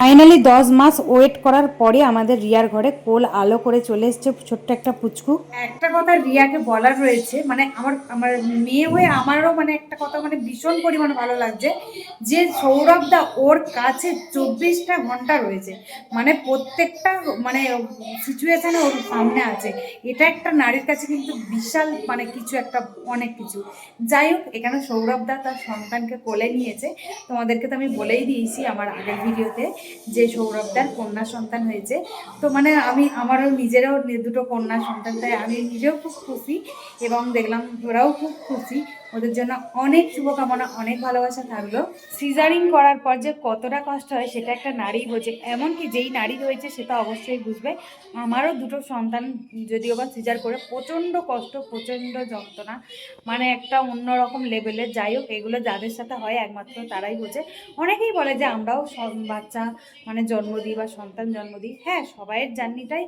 Finally দশ মাস wait করার পরে আমাদের রিয়ার ঘরে কোল আলো করে চলে এসছে ছোট্ট একটা পুচকু। একটা কথা রিয়াকে বলার রয়েছে মানে আমার আমার মেয়ে হয়ে আমারও মানে একটা কথা মানে ভীষণ পরিমাণে ভালো লাগছে যে সৌরভ দা ওর কাছে চব্বিশটা ঘণ্টা রয়েছে। মানে প্রত্যেকটা মানে সিচুয়েশানে ওর সামনে আছে। এটা একটা নারীর কাছে কিন্তু বিশাল মানে কিছু একটা, অনেক কিছু। যাই হোক, এখানে সৌরভ দা তার সন্তানকে কোলে নিয়েছে। তোমাদেরকে তো আমি বলেই দিয়েছি আমার আগের ভিডিওতে যে সৌরভদার কন্যা সন্তান হয়েছে। তো মানে আমি, আমারও নিজেরও দুটো কন্যা সন্তান, তাই আমি নিজেও খুব খুশি এবং দেখলাম ওরাও খুব খুশি। ওদের জন্য অনেক শুভকামনা, অনেক ভালোবাসা থাকল। সিজারিং করার পর যে কতটা কষ্ট হয়, সেটা একটা নারী বোঝে এমনকি যেই নারী হয়েছে সেটা অবশ্যই বুঝবে। আমারও দুটো সন্তান যদিও বা সিজার করে, প্রচণ্ড কষ্ট, প্রচণ্ড যন্ত্রণা মানে একটা অন্যরকম লেভেলের। যাই হোক, এগুলো যাদের সাথে হয়, একমাত্র তারাই বোঝে অনেকেই বলে যে আমরাও বাচ্চা মানে জন্ম দিই বা সন্তান জন্ম দিই। হ্যাঁ সবাইয়ের জার্নিটাই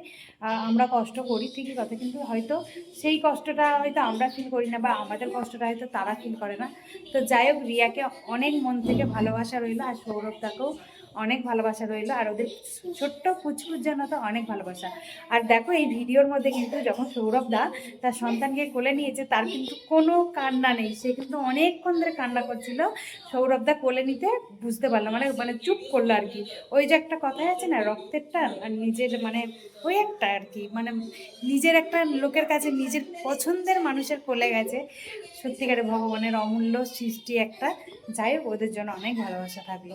আমরা কষ্ট করি, ঠিকই কথা। কিন্তু হয়তো সেই কষ্টটা হয়তো আমরা ফিল করি না বা আমাদের কষ্টটা হয়তো তারা ফিল করে না। তো যাই হোক, রিয়াকে অনেক মন থেকে ভালোবাসা রইল আর সৌরভদাকেও অনেক ভালোবাসা রইল, আর ওদের ছোট্ট পুচকুর জন্য তো অনেক ভালোবাসা। আর দেখো, এই ভিডিওর মধ্যে কিন্তু যখন সৌরভ দা তার সন্তানকে কোলে নিয়েছে, তার কিন্তু কোনো কান্না নেই। সে কিন্তু অনেকক্ষণ ধরে কান্না করছিল। সৌরভদা কোলে নিতে বুঝতে পারল মানে মানে চুপ করল আর কি। ওই যে একটা কথাই আছে না, রক্তেরটা আর নিজের মানে ওই একটা আর কি মানে নিজের একটা লোকের কাছে নিজের পছন্দের মানুষের কোলে গেছে। সত্যিকারে ভগবানের অমূল্য সৃষ্টি একটা। যাই ওদের জন্য অনেক ভালোবাসা থাকল।